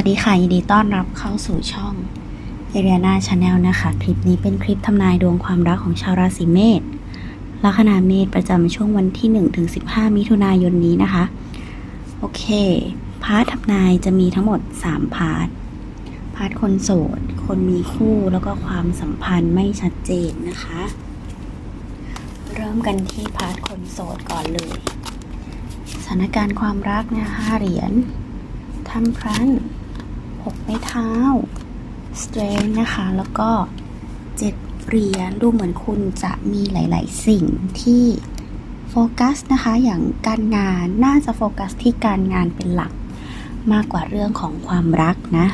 วัสดีค่ะ ยินดีต้อนรับเข้าสู่ช่องเอเรียนาชาแนลนะคะ คลิปนี้เป็นคลิปทำนายดวงความรักของชาวราศีเมษลัคนาเมษประจำช่วงวันที่1-15 มิถุนายนนี้นะคะ โอเค พาร์ททำนายจะมีทั้งหมด 3 พาร์ท พาร์ทคนโสด คนมีคู่แล้วก็ความสัมพันธ์ไม่ชัดเจนนะคะ เริ่มกันที่พาร์ทคนโสดก่อนเลยสถานการณ์ความรักเนี่ยห้าเหรียญทำพรันห กไม้เท้า strength นะคะ แล้วก็เจ็ดเหรียญดูเหมือนคุณจะมีหลาย ๆ สิ่งที่โฟกัสนะคะ อย่างการงานน่าจะโฟกัสที่การงานเป็นหลักมากกว่าเรื่องของความรักนะ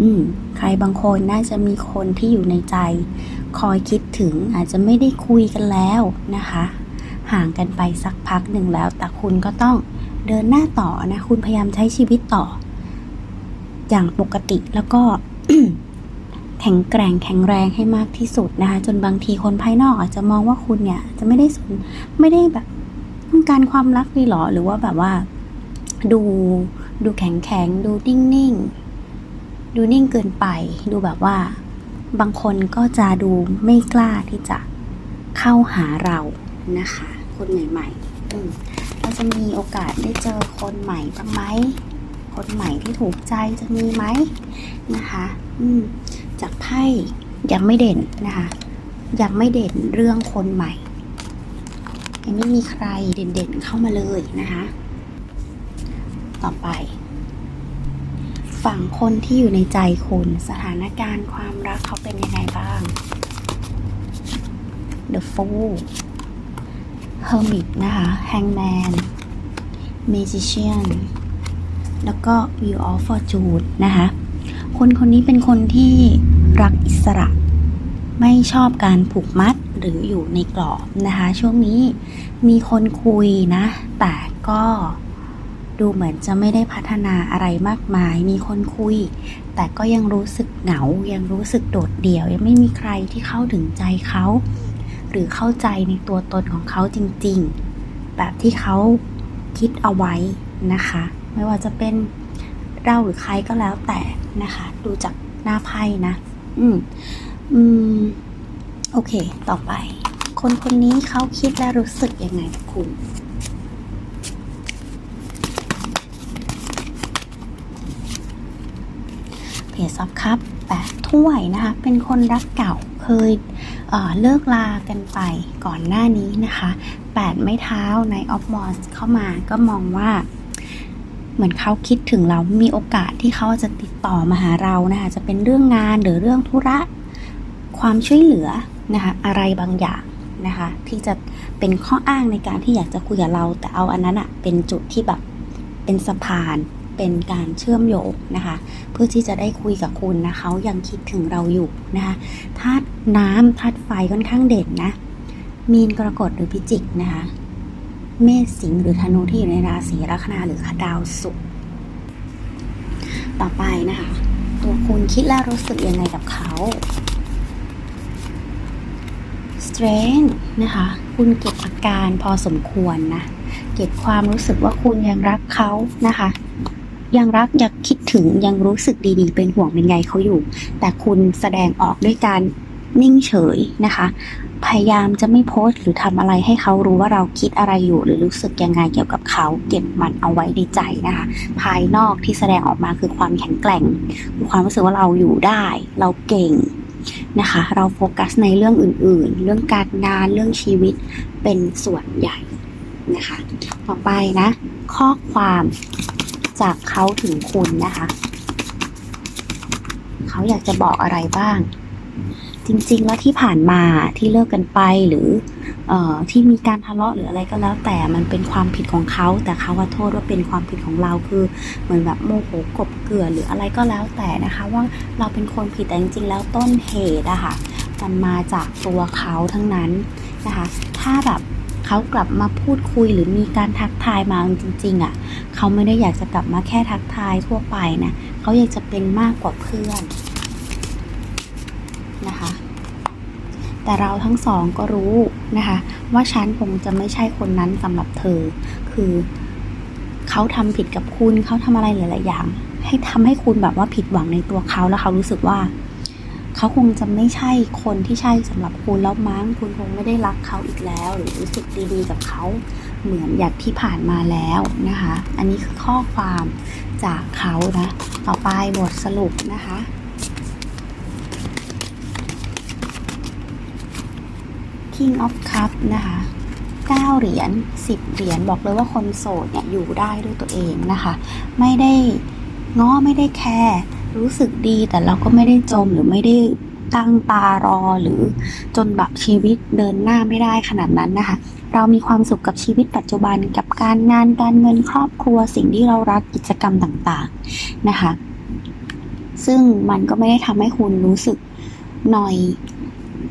อืม ใครบางคนน่าจะมีคนที่อยู่ในใจ คอยคิดถึงอาจจะไม่ได้คุยกันแล้วนะคะ ห่างกันไปสักพักหนึ่งแล้ว แต่คุณก็ต้องเดินหน้าต่อนะ คุณพยายามใช้ชีวิตต่อ อย่างปกติแล้วก็แข็งแกร่งแข็งแรงให้มากที่สุดนะคะ จนบางทีคนภายนอกอาจจะมองว่าคุณเนี่ย จะไม่ได้สนไม่ได้แบบต้องการความรักเลยหรอ หรือว่าแบบว่า ดูดูแข็งแข็งดูนิ่งนิ่งดูนิ่งเกินไป ดูแบบว่า บางคนก็จะดูไม่กล้าที่จะเข้าหาเรานะคะ คนใหม่ๆอืมเราจะมีโอกาสได้เจอคนใหม่บ้างไหม คนใหม่ที่ถูกใจจะมีไหมนะคะอืมจากไพ่ยังไม่เด่นนะคะ ยังไม่เด่นเรื่องคนใหม่ยังไม่มีใครเด่นๆเข้ามาเลยนะคะ ต่อไป ฝั่งคนที่อยู่ในใจคุณสถานการณ์ความรักเขาเป็นยังไงบ้าง The Fool Hermit นะคะ Hangman Magician แล้วก็ Wheel of Fortune นะคะ คนคนนี้เป็นคนที่รักอิสระ ไม่ชอบการผูกมัดหรืออยู่ในกรอบนะคะ ช่วงนี้มีคนคุยนะ แต่ก็ดูเหมือนจะไม่ได้พัฒนาอะไรมากมาย มีคนคุย แต่ก็ยังรู้สึกเหงา ยังรู้สึกโดดเดี่ยว ยังไม่มีใครที่เข้าถึงใจเขา หรือเข้าใจในตัวตนของเขาจริง ๆ แบบที่เขาคิดเอาไว้นะคะ ไม่ว่าจะเป็นเราหรือใครก็แล้วแต่นะคะ ดูจากหน้าไพ่นะ อืม อืม โอเค ต่อไป คนคนนี้เขาคิดและรู้สึกยังไงกับคุณเพจซับครับแปดถ้วยนะคะ เป็นคนรักเก่าเคยเเลิกลากันไปก่อนหน้านี้นะคะแปดไม้เท้าในออฟมอสเข้ามาก็มองว่า เหมือนเขาคิดถึงเรามีโอกาสที่เขาจะติดต่อมาหาเรานะคะจะเป็นเรื่องงานหรือเรื่องธุระ ความช่วยเหลือนะคะอะไรบางอย่างนะคะที่จะเป็นข้ออ้างในการที่อยากจะคุยกับเรา แต่เอาอันนั้นอะเป็นจุดที่แบบเป็นสะพานเป็นการเชื่อมโยงนะคะ เพื่อที่จะได้คุยกับคุณนะเขายังคิดถึงเราอยู่นะคะธาตุน้ำธาตุไฟค่อนข้างเด่นนะมีนกรกฎหรือพิจิกนะคะ เมษสิงห์หรือธนูที่อยู่ในราศีลัคนาหรือดาวศุกร์ต่อไปนะคะ ตัวคุณคิดและรู้สึกยังไงกับเขา strength นะคะ คุณเก็บอาการพอสมควรนะ เก็บความรู้สึกว่าคุณยังรักเขานะคะ ยังรักยังคิดถึงยังรู้สึกดีๆ เป็นห่วงเป็นใยเขาอยู่ แต่คุณแสดงออกด้วยการ นิ่งเฉยนะคะ พยายามจะไม่โพสต์หรือทำอะไรให้เขารู้ว่าเราคิดอะไรอยู่ หรือรู้สึกยังไงเกี่ยวกับเขา เก็บมันเอาไว้ในใจนะคะ ภายนอกที่แสดงออกมาคือความแข็งแกร่งความรู้สึกว่าเราอยู่ได้ เราเก่งนะคะ เราโฟกัสในเรื่องอื่นๆ เรื่องการงานเรื่องชีวิตเป็นส่วนใหญ่นะคะ ต่อไปนะ ข้อความจากเขาถึงคุณนะคะ เขาอยากจะบอกอะไรบ้าง จริง ๆ แล้วที่ผ่านมาที่เลิกกันไปหรือเออที่มีการทะเลาะหรืออะไรก็แล้ว แต่มันเป็นความผิดของเขา แต่เขาว่าโทษว่าเป็นความผิดของเราคือเหมือนแบบโมโหกบเกลือหรืออะไรก็แล้วแต่นะคะ ว่าเราเป็นคนผิดแต่จริง ๆ แล้วต้นเหตุอะค่ะมันมาจากตัวเขาทั้งนั้นนะคะ ถ้าแบบเขากลับมาพูดคุยหรือมีการทักทายมาจริงๆอะเขาไม่ได้อยากจะกลับมาแค่ทักทายทั่วไปนะเขาอยากจะเป็นมากกว่าเพื่อน นะคะ แต่เราทั้งสองก็รู้นะคะ ว่าฉันคงจะไม่ใช่คนนั้นสำหรับเธอ คือเขาทำผิดกับคุณเขาทำอะไรหลาย ๆ อย่างใให้ทำให้คุณแบบว่าผิดหวังในตัวเขาแล้วเขารู้สึกว่าเขาคงจะไม่ใช่คนที่ใช่สำหรับคุณแล้วมั้งคุณคงไม่ได้รักเขาอีกแล้ว หรือรู้สึกดีๆกับเขาเหมือนอย่างที่ผ่านมาแล้วนะคะ อันนี้คือข้อความจากเขานะ ต่อไปบทสรุปนะคะ King of Cup นะคะ9เหรียญ10เหรียญบอกเลยว่าคนโสดเนี่ยอยู่ได้ด้วยตัวเองนะคะ ไม่ได้ง้อไม่ได้แคร์รู้สึกดีแต่เราก็ไม่ได้จมหรือไม่ได้ตั้งตารอหรือจนแบบชีวิตเดินหน้าไม่ได้ขนาดนั้นนะคะ เรามีความสุขกับชีวิตปัจจุบันกับการงานการเงินครอบครัวสิ่งที่เรารักกิจกรรมต่างๆนะคะ ซึ่งมันก็ไม่ได้ทำให้คุณรู้สึกหน่อย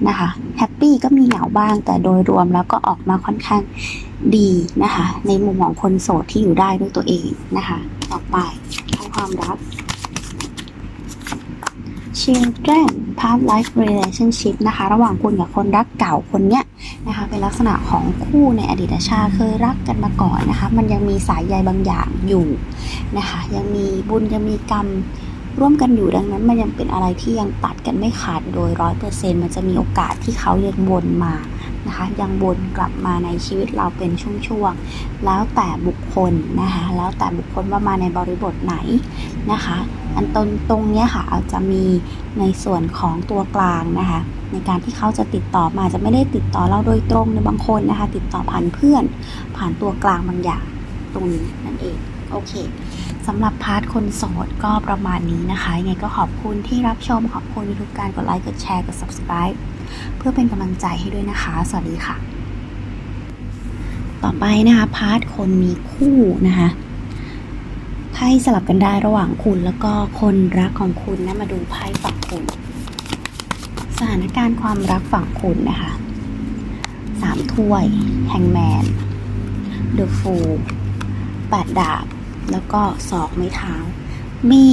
นะคะแฮปปี้ก็มีเหงาบ้างแต่โดยรวมแล้วก็ออกมาค่อนข้างดีนะคะ ในมุมของคนโสดที่อยู่ได้ด้วยตัวเองนะคะ ต่อไปทางความรัก children past life relationship นะคะ ระหว่างคุณกับคนรักเก่าคนเนี้ยนะคะ เป็นลักษณะของคู่ในอดีตชาติเคยรักกันมาก่อนนะคะ มันยังมีสายใยบางอย่างอยู่นะคะ ยังมีบุญยังมีกรรม ร่วมกันอยู่ดังนั้นมันยังเป็นอะไรที่ยังตัดกันไม่ขาดโดยร้อยเปอร์เซ็นมันจะมีโอกาสที่เขายังวนมานะคะยังวนกลับมาในชีวิตเราเป็นช่วงๆแล้วแต่บุคคลนะคะแล้วแต่บุคคลว่ามาในบริบทไหนนะคะอันตรงตรงเนี้ยค่ะอาจจะมีในส่วนของตัวกลางนะคะในการที่เขาจะติดต่อมาจะไม่ได้ติดต่อเราโดยตรงในบางคนนะคะติดต่อผ่านเพื่อนผ่านตัวกลางบางอย่างตรงนี้นั่นเอง โอเคสำหรับพาร์ทคนโสดก็ประมาณนี้นะคะยังไงก็ขอบคุณที่รับชมขอบคุณทุกการกดไลค์กดแชร์กด subscribe เพื่อเป็นกำลังใจให้ด้วยนะคะ สวัสดีค่ะ ต่อไปนะคะพาร์ทคนมีคู่นะคะไพ่สลับกันได้ระหว่างคุณแล้วก็คนรักของคุณนะมาดูไพ่ฝั่งคุณสถานการณ์ความรักฝั่งคุณนะคะสามถ้วยแฮงแมนเดอะฟูลแปดดาบ แล้วก็ศอกไม้เท้า มี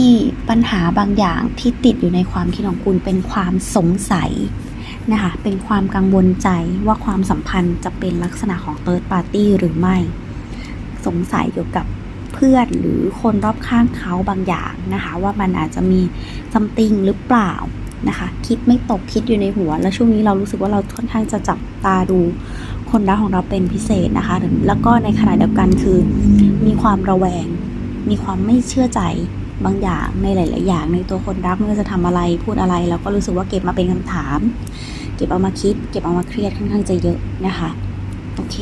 ปัญหาบางอย่างที่ติดอยู่ในความคิดของคุณเป็นความสงสัยนะคะเป็นความกังวลใจว่าความสัมพันธ์จะเป็นลักษณะของ third party หรือไม่ สงสัยเกี่ยวกับเพื่อนหรือคนรอบข้างเขาบางอย่างนะคะ ว่ามันอาจจะมี something หรือเปล่านะคะ คิดไม่ตกคิดอยู่ในหัว แล้วช่วงนี้เรารู้สึกว่าเราค่อนข้างจะจับตาดู คนรักของเราเป็นพิเศษนะคะ แล้วก็ในขณะเดียวกันคือ มีความระแวง มีความไม่เชื่อใจบางอย่างในหลาย ๆ อย่างในตัวคนรักไม่ว่าจะทำอะไรพูดอะไร เราก็รู้สึกว่าเก็บมาเป็นคำถาม เก็บเอามาคิด เก็บเอามาเครียดค่อนข้างจะเยอะนะคะโอเค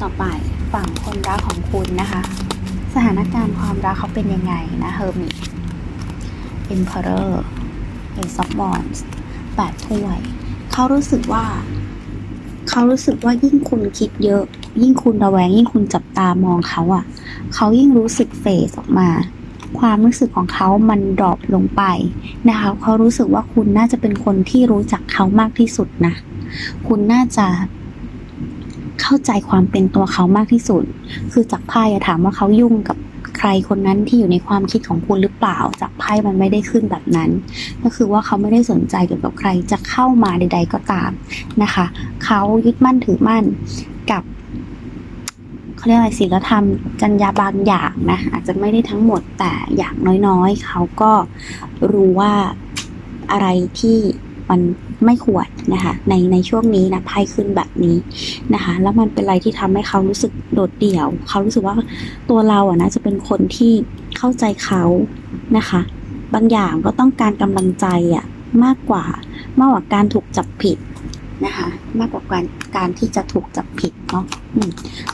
ต่อไปฝั่งคนรักของคุณนะคะ สถานการณ์ความรักเขาเป็นยังไงนะเฮอร์มิต Emperor Ace of Wands แปดถ้วย เขารู้สึกว่า เขารู้สึกว่ายิ่งคุณคิดเยอะ ยิ่งคุณระแวง ยิ่งคุณจับตามองเขาอะ่ะ เขายิ่งรู้สึกเฟสออกมา ความรู้สึกของเขามันดรอปลงไปนะคะเขารู้สึกว่าคุณน่าจะเป็นคนที่รู้จักเขามากที่สุดนะ คุณน่าจะเข้าใจความเป็นตัวเขามากที่สุด คือจากไพ่ถามว่าเขายุ่งกับ รคนนั้นที่อยู่ในความคิดของคุณหรือเปล่า จากไพ่มันไม่ได้ขึ้นแบบนั้น ก็คือว่าเขาไม่ได้สนใจเกี่ยวกับใครจะเข้ามาใด ๆ ก็ตามนะคะ เขายึดมั่นถือมั่นกับเขาเรียกอะไรศีลธรรมจรรยาบางอย่างนะอาจจะไม่ได้ทั้งหมดแต่อย่างน้อยๆ เขาก็รู้ว่าอะไรที่ มันไม่ควรนะคะในในช่วงนี้นะไพ่ขึ้นแบบนี้นะคะ แล้วมันเป็นอะไรที่ทำให้เขารู้สึกโดดเดี่ยว เขารู้สึกว่าตัวเราอะนะจะเป็นคนที่เข้าใจเขานะคะ บางอย่างก็ต้องการกำลังใจอะมากกว่ามากกว่าการถูกจับผิดนะคะมากกว่าการการที่จะถูกจับผิดเนาะ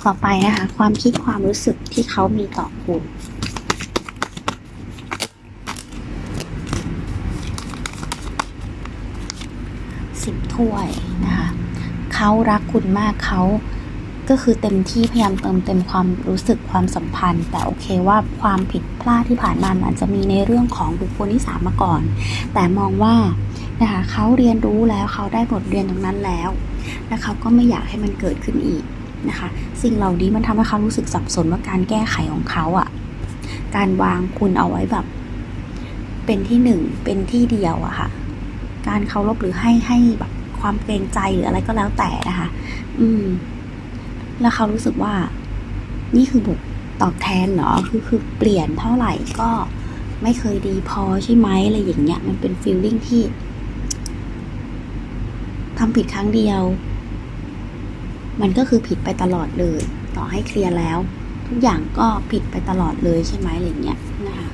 ต่อไปนะคะ ความคิดความรู้สึกที่เขามีต่อคุณ สิบถ้วยนะคะเขารักคุณมากเขาก็คือเต็มที่พยายามเติมเต็มความรู้สึกความสัมพันธ์ แต่โอเคว่าความผิดพลาดที่ผ่านมาอาจจะมีในเรื่องของบุคคลที่สามมาก่อน แต่มองว่านะคะเขาเรียนรู้แล้วเขาได้บทเรียนตรงนั้นแล้ว และเขาก็ไม่อยากให้มันเกิดขึ้นอีกนะคะ สิ่งเหล่านี้มันทำให้เขารู้สึกสับสนว่าการแก้ไขของเขาอะ่ะ การวางคุณเอาไว้แบบ เป็นที่หนึ่งเป็นที่เดียวอะค่ะ การเคารพหรือให้ให้แบบ ความเกรงใจหรืออะไรก็แล้วแต่นะคะ อืม แล้วเขารู้สึกว่า นี่คือบทตอบแทนเหรอคือคือเปลี่ยนเท่าไหร่ก็ไม่เคยดีพอใช่ไหมอะไรอย่างเงี้ย มันเป็นฟีลลิ่งที่ทำผิดครั้งเดียว มันก็คือผิดไปตลอดเลย ต่อให้เคลียร์แล้ว ทุกอย่างก็ผิดไปตลอดเลยใช่ไหมอะไรอย่างเงี้ยนะคะ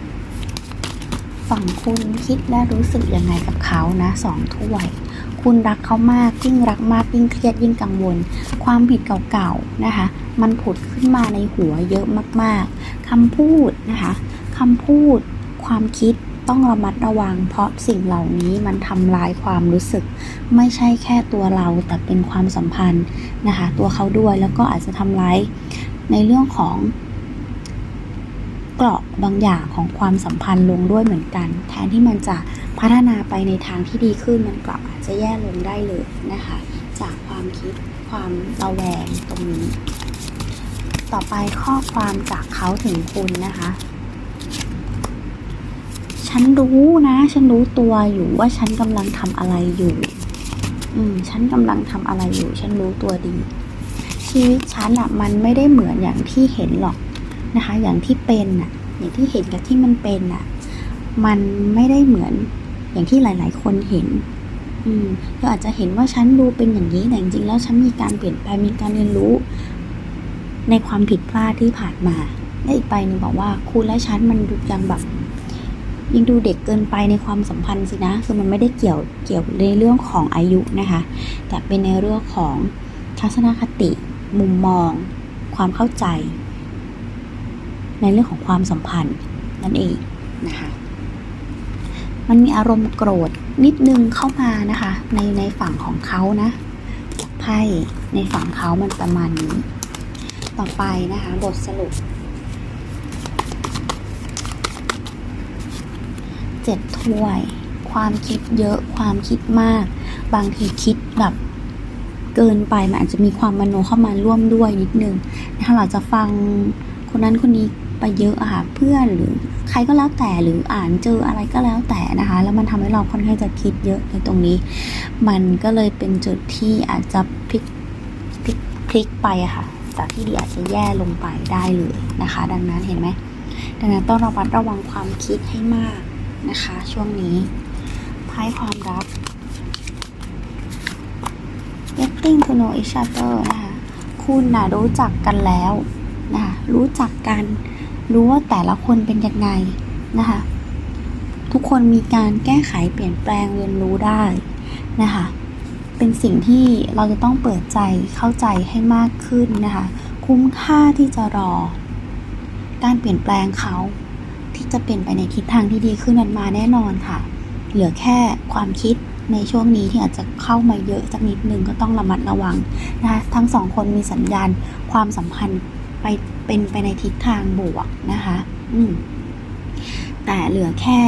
ฝั่งคุณคิดและรู้สึกยังไงกับเขานะสองถ้วย คุณรักเขามากยิ่งรักมากยิ่งเครียดยิ่งกังวล ความผิดเก่าๆนะคะ มันผุดขึ้นมาในหัวเยอะมากๆคำพูดนะคะคำพูด ความคิดต้องระมัดระวัง เพราะสิ่งเหล่านี้มันทำลายความรู้สึก ไม่ใช่แค่ตัวเราแต่เป็นความสัมพันธ์นะคะ ตัวเขาด้วยแล้วก็อาจจะทำร้ายในเรื่องของเกราะบางอย่างของความสัมพันธ์ลงด้วยเหมือนกัน แทนที่มันจะ พัฒนาไปในทางที่ดีขึ้นมันกลับอาจจะแย่ลงได้เลยนะคะ จากความคิดความระแวงตรงนี้ ต่อไปข้อความจากเขาถึงคุณนะคะ ฉันรู้นะ ฉันรู้ตัวอยู่ว่าฉันกำลังทำอะไรอยู่ อืม ฉันกำลังทำอะไรอยู่ ฉันรู้ตัวดี ชีวิตฉันอะมันไม่ได้เหมือนอย่างที่เห็นหรอกนะคะ อย่างที่เป็นน่ะ อย่างที่เห็นกับที่มันเป็นน่ะ มันไม่ได้เหมือน อย่างที่หลาย ๆ คนเห็นอืมเราอาจจะเห็นว่าฉันดูเป็นอย่างนี้แต่จริงๆแล้วฉันมีการเปลี่ยนแปลงมีการเรียนรู้ ในความผิดพลาดที่ผ่านมาและอีกไปหนึ่งบอกว่าคุณและฉันมันดูยังแบบยังดูเด็กเกินไปในความสัมพันธ์สินะคือมันไม่ได้เกี่ยวเกี่ยวในเรื่องของอายุนะคะ แต่เป็นในเรื่องของทัศนคติ มุมมอง ความเข้าใจ ในเรื่องของความสัมพันธ์นั่นเองนะคะ มันมีอารมณ์โกรธนิดนึงเข้ามานะคะ ในในฝั่งของเขานะไพ่ในฝั่งเขามันประมาณนี้ ต่อไปนะคะ บทสรุปเจ็ดถ้วย ความคิดเยอะความคิดมาก บางทีคิดแบบเกินไปมันอาจจะมีความมโนเข้ามาร่วมด้วยนิดนึงนะคะเราจะฟังคนนั้นคนนี้ ไปเยอะอะค่ะเพื่อนหรือใครก็แล้วแต่หรืออ่านเจออะไรก็แล้วแต่นะคะ แล้วมันทำให้เราค่อนข้างจะคิดเยอะในตรงนี้ มันก็เลยเป็นจุดที่อาจจะพลิกพลิกพลิกไปอะค่ะจากที่ดีอาจจะแย่ลงไปได้เลยนะคะ ดังนั้นเห็นไหมดังนั้นต้องระมัดระวังความคิดให้มากนะคะ ช่วงนี้ไพ่ความรัก getting to know each other นะคะคุณนะรู้จักกันแล้วนะคะรู้จักกัน รู้ว่าแต่ละคนเป็นยังไงนะคะ ทุกคนมีการแก้ไขเปลี่ยนแปลงเรียนรู้ได้นะคะ เป็นสิ่งที่เราจะต้องเปิดใจเข้าใจให้มากขึ้นนะคะ คุ้มค่าที่จะรอ การเปลี่ยนแปลงเขาที่จะเปลี่ยนไปในทิศทางที่ดีขึ้นมันมาแน่นอนค่ะ เหลือแค่ความคิดในช่วงนี้ที่อาจจะเข้ามาเยอะสักนิดนึงก็ต้องระมัดระวังนะคะทั้งสองคนมีสัญญาณความสัมพันธ์ ไปเป็นไปในทิศทางบวกนะคะ อืมแต่เหลือแค่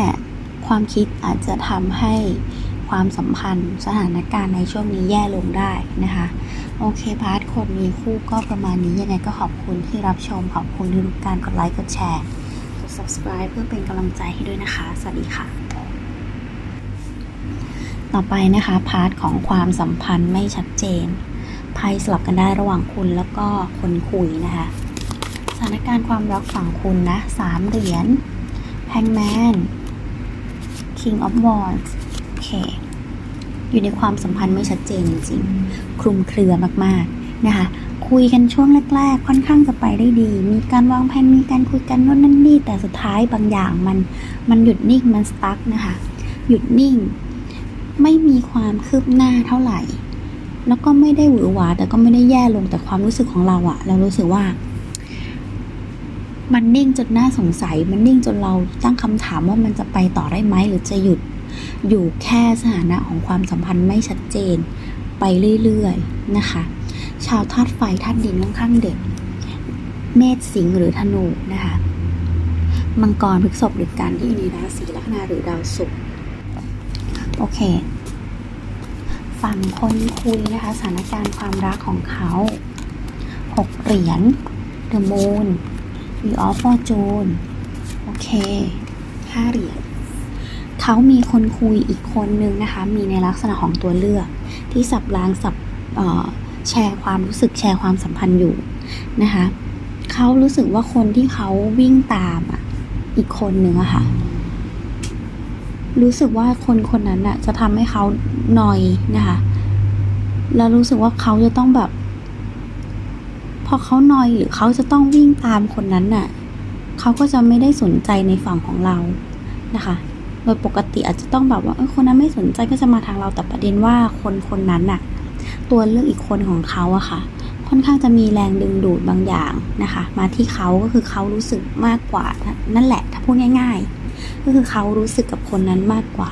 ความคิดอาจจะทำให้ความสัมพันธ์สถานการณ์ในช่วงนี้แย่ลงได้นะคะ โอเคพาร์ทคนมีคู่ก็ประมาณนี้ยังไงก็ขอบคุณที่รับชม ขอบคุณที่ทุกการกดไลค์กดแชร์กด subscribe เพื่อเป็นกำลังใจให้ด้วยนะคะ สวัสดีค่ะ ต่อไปนะคะพาร์ทของความสัมพันธ์ไม่ชัดเจนไพ่สลับกันได้ระหว่างคุณแล้วก็คนคุยนะคะ ถานการณ์ความรักฝั่งคุณนะสามเหรียญ Hangman King of Wands โอเค อยู่ในความสัมพันธ์ไม่ชัดเจนจริงๆ คลุมเครือมากๆ นะคะ คุยกันช่วงแรกๆ ค่อนข้างจะไปได้ดี มีการวางแผน มีการคุยกันโน่นนั่นนี่ แต่สุดท้ายบางอย่างมันมันหยุดนิ่ง มันสตั๊กนะคะ หยุดนิ่ง ไม่มีความคืบหน้าเท่าไหร่ แล้วก็ไม่ได้หวือหวา แต่ก็ไม่ได้แย่ลง แต่ความรู้สึกของเราอะเรารู้สึกว่า มันนิ่งจนน่าสงสัย มันนิ่งจนเราตั้งคำถามว่ามันจะไปต่อได้ไหมหรือจะหยุด อยู่แค่สถานะของความสัมพันธ์ไม่ชัดเจน ไปเรื่อยๆนะคะ ชาวธาตุไฟธาตุดินค่อนข้างเด่นเมษสิงห์หรือธนูนะคะ มังกรพฤษภหรือการที่อยู่ในราศีลัคนาหรือดาวศุกร์โอเค ฝั่งคนคุยนะคะสถานการณ์ความรักของเขาหกเหรียญเดอะมูน The Moon Wheel of Fortune โอเคห้าเหรียญเขามีคนคุยอีกคนนึงนะคะ มีในลักษณะของตัวเลือก ที่สับล้างสับแชร์ความรู้สึกแชร์ความสัมพันธ์อยู่นะคะเขารู้สึกว่าคนที่เขาวิ่งตามอะอีกคนหนึ่งอะค่ะ รู้สึกว่าคนคนนั้นน่ะจะทำให้เขาหนอยนะคะ แล้วรู้สึกว่าเขาจะต้องแบบ พอเขานอยหรือเขาจะต้องวิ่งตามคนนั้นน่ะเขาก็จะไม่ได้สนใจในฝั่งของเรานะคะ โดยปกติอาจจะต้องแบบว่าเออคนนั้นไม่สนใจก็จะมาทางเราแต่ประเด็นว่าคนคนนั้นน่ะ ตัวเลือกอีกคนของเขาอะค่ะ ค่อนข้างจะมีแรงดึงดูดบางอย่างนะคะ มาที่เขาก็คือเขารู้สึกมากกว่านั่นแหละ ถ้าพูดง่าย ๆ ก็คือเขารู้สึกกับคนนั้นมากกว่า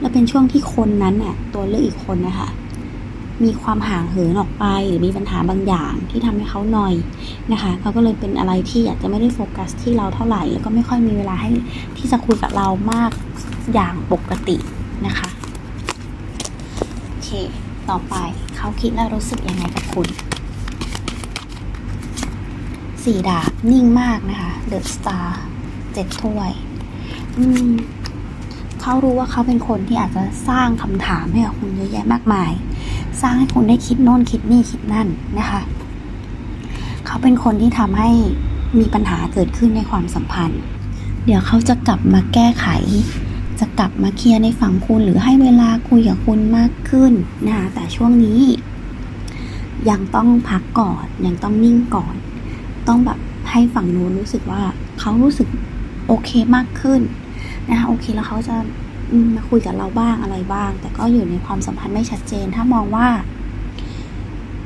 แล้วเป็นช่วงที่คนนั้นน่ะตัวเลือกอีกคนนะคะ มีความห่างเหินออกไป หรือมีปัญหาบางอย่างที่ทำให้เขาหนอยนะคะเขาก็เลยเป็นอะไรที่อาจจะไม่ได้โฟกัสที่เราเท่าไหร่ แล้วก็ไม่ค่อยมีเวลาให้ที่จะคุยกับเรามากอย่างปกตินะคะโอเคต่อไปเขาคิดและรู้สึกยังไงกับคุณสี่ดาบนิ่งมากนะคะเดอะสตาร์เจ็ดถ้วย อืมเขารู้ว่าเขาเป็นคนที่อาจจะสร้างคำถามให้กับคุณเยอะแยะมากมาย สร้างให้คุณได้คิดโน่นคิดนี่คิดนั่นนะคะ เขาเป็นคนที่ทำให้มีปัญหาเกิดขึ้นในความสัมพันธ์ เดี๋ยวเขาจะกลับมาแก้ไข จะกลับมาเคลียร์ในฝั่งคุณหรือให้เวลาคุยกับคุณมากขึ้นนะคะแต่ช่วงนี้ ยังต้องพักก่อนยังต้องนิ่งก่อน ต้องแบบให้ฝั่งนู้นรู้สึกว่าเขารู้สึกโอเคมากขึ้นนะคะโอเคแล้วเขาจะ มาคุยกับเราบ้างอะไรบ้าง แต่ก็อยู่ในความสัมพันธ์ไม่ชัดเจน ถ้ามองว่า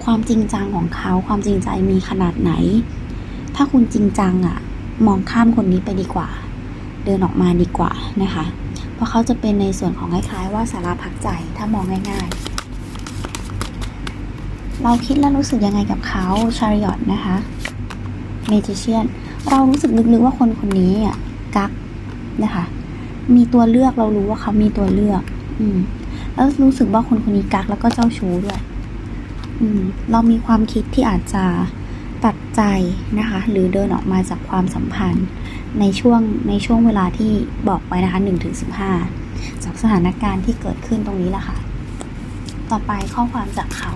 ความจริงจังของเขาความจริงใจมีขนาดไหน ถ้าคุณจริงจังอะมองข้ามคนนี้ไปดีกว่า เดินออกมาดีกว่านะคะ เพราะเขาจะเป็นในส่วนของคล้ายๆ ว่าสาราพักใจถ้ามองง่าย ๆ เราคิดและรู้สึกยังไงกับเขาชาริอตนะคะเมจิเชียนเรารู้สึกลึกๆว่าคนคนนี้อะกักนะคะ มีตัวเลือกเรารู้ว่าเขามีตัวเลือก อืม แล้วรู้สึกว่าคนคนนี้กักแล้วก็เจ้าชู้ด้วย อืม เรามีความคิดที่อาจจะตัดใจนะคะ หรือเดินออกมาจากความสัมพันธ์ ในช่วงในช่วงเวลาที่บอกไปนะคะหนึ่งถึงสิบห้าจากสถานการณ์ที่เกิดขึ้นตรงนี้แหละค่ะ ต่อไปข้อความจากเขา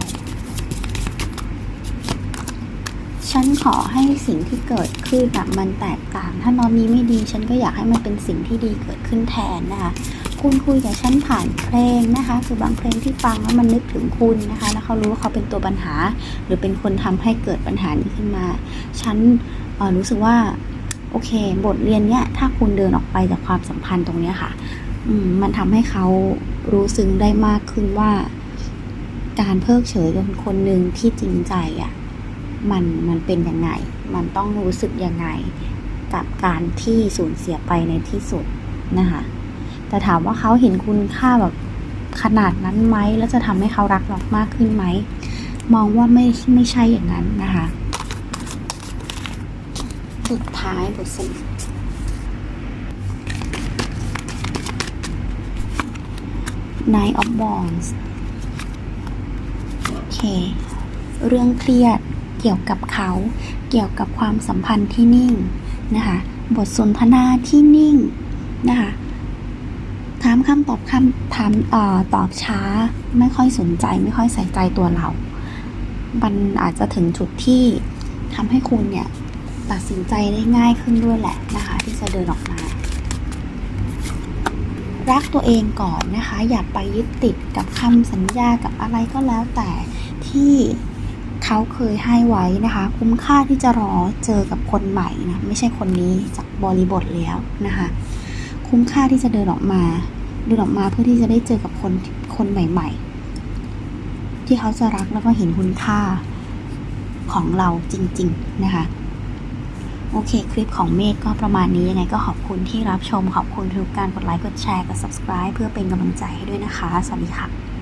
ฉันขอให้สิ่งที่เกิดขึ้นแบบมันแตกต่าง ถ้าตอนนี้ไม่ดีฉันก็อยากให้มันเป็นสิ่งที่ดีเกิดขึ้นแทนนะคะคุณคุยกับฉันผ่านเพลงนะคะ คือบางเพลงที่ฟังแล้วมันนึกถึงคุณนะคะแล้วเขารู้ว่าเขาเป็นตัวปัญหา หรือเป็นคนทำให้เกิดปัญหานี้ขึ้นมา ฉันรู้สึกว่าโอเค บทเรียนเนี้ยถ้าคุณเดินออกไปจากความสัมพันธ์ตรงเนี้ยค่ะมมันทำให้เขารู้ซึ้งได้มากขึ้นว่า การเพิกเฉยกับคนหนึ่งที่จริงใจอะ่ะ มันมันเป็นยังไง มันต้องรู้สึกยังไง กับการที่สูญเสียไปในที่สุดนะคะแต่ถามว่าเขาเห็นคุณค่าแบบขนาดนั้นไหมแล้วจะทำให้เขารักเรามากขึ้นไหม มองว่าไม่ไม่ใช่อย่างนั้นนะคะ สุดท้ายบทสรุป Nine of Wands โอเค เรื่องเครียด กี่ยวกับเขา เกี่ยวกับความสัมพันธ์ที่นิ่งนะคะบทสนทนาที่นิ่งนะคะถามคำตอบคำถามเอ่อตอบช้าไม่ค่อยสนใจไม่ค่อยใส่ใจตัวเรา มันอาจจะถึงจุดที่ทำให้คุณเนี่ยตัดสินใจได้ง่ายขึ้นด้วยแหละนะคะ ที่จะเดินออกมา รักตัวเองก่อนนะคะ อย่าไปยึดติดกับคำสัญญากับอะไรก็แล้วแต่ที่ เขาเคยให้ไว้นะคะ คุ้มค่าที่จะรอเจอกับคนใหม่นะไม่ใช่คนนี้จากบริบทแล้วนะคะ คุ้มค่าที่จะเดินออกมาเดินออกมาเพื่อที่จะได้เจอกับคนคนใหม่ ๆ ที่เขาจะรักแล้วก็เห็นคุณค่าของเราจริง ๆ นะคะโอเค คลิปของเมฆก็ประมาณนี้ ยังไงก็ขอบคุณที่รับชม ขอบคุณทุกการกดไลค์ กดแชร์ กด subscribe เพื่อเป็นกำลังใจให้ด้วยนะคะ สวัสดีค่ะ